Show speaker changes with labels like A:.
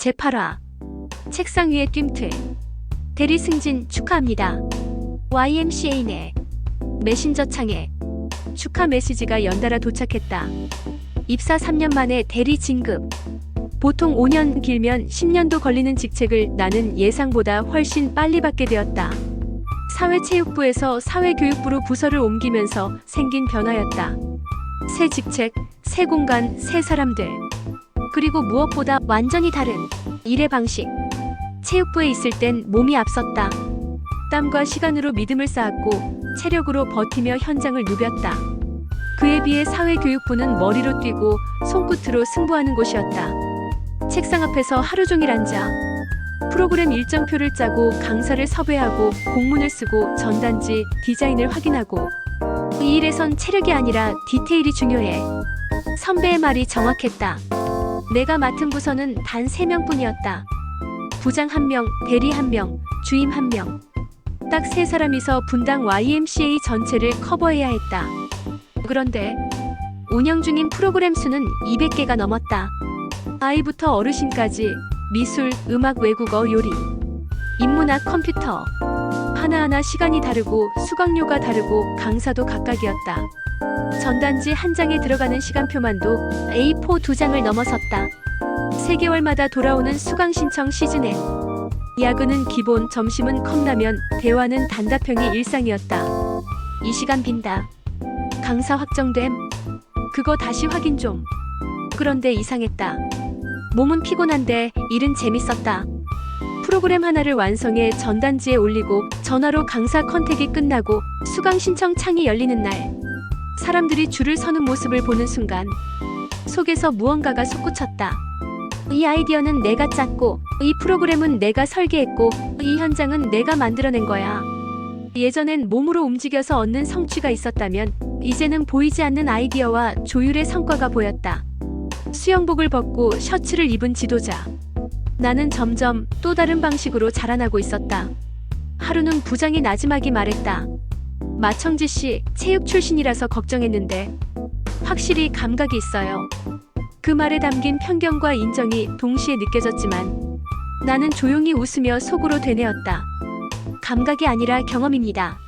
A: 제8화 책상 위에 뜀틀 대리 승진 축하합니다. YMCA네 메신저 창에 축하 메시지가 연달아 도착했다. 입사 3년 만에 대리 진급. 보통 5년 길면 10년도 걸리는 직책을 나는 예상보다 훨씬 빨리 받게 되었다. 사회체육부에서 사회교육부로 부서를 옮기면서 생긴 변화였다. 새 직책, 새 공간, 새 사람들. 그리고 무엇보다 완전히 다른 일의 방식. 체육부에 있을 땐 몸이 앞섰다. 땀과 시간으로 믿음을 쌓았고 체력으로 버티며 현장을 누볐다. 그에 비해 사회교육부는 머리로 뛰고 손끝으로 승부하는 곳이었다. 책상 앞에서 하루 종일 앉아 프로그램 일정표를 짜고 강사를 섭외하고 공문을 쓰고 전단지, 디자인을 확인하고 이 일에선 체력이 아니라 디테일이 중요해. 선배의 말이 정확했다. 내가 맡은 부서는 단 3명뿐이었다. 부장 1명, 대리 1명, 주임 1명. 딱세 사람이서 분당 YMCA 전체를 커버해야 했다. 그런데 운영 중인 프로그램 수는 200개가 넘었다. 아이부터 어르신까지 미술, 음악, 외국어, 요리, 인문학, 컴퓨터. 하나하나 시간이 다르고 수강료가 다르고 강사도 각각이었다. 전단지 한 장에 들어가는 시간표만도 A4 두 장을 넘어섰다. 3개월마다 돌아오는 수강 신청 시즌에 야근은 기본, 점심은 컵라면, 대화는 단답형이 일상이었다. 이 시간 빈다. 강사 확정됨. 그거 다시 확인 좀. 그런데 이상했다. 몸은 피곤한데 일은 재밌었다. 프로그램 하나를 완성해 전단지에 올리고 전화로 강사 컨택이 끝나고 수강 신청 창이 열리는 날 사람들이 줄을 서는 모습을 보는 순간 속에서 무언가가 솟구쳤다. 이 아이디어는 내가 짰고 이 프로그램은 내가 설계했고 이 현장은 내가 만들어낸 거야. 예전엔 몸으로 움직여서 얻는 성취가 있었다면 이제는 보이지 않는 아이디어와 조율의 성과가 보였다. 수영복을 벗고 셔츠를 입은 지도자. 나는 점점 또 다른 방식으로 자라나고 있었다. 하루는 부장이 나지막이 말했다. 마청지 씨 체육 출신이라서 걱정했는데 확실히 감각이 있어요. 그 말에 담긴 편견과 인정이 동시에 느껴졌지만 나는 조용히 웃으며 속으로 되뇌었다. 감각이 아니라 경험입니다.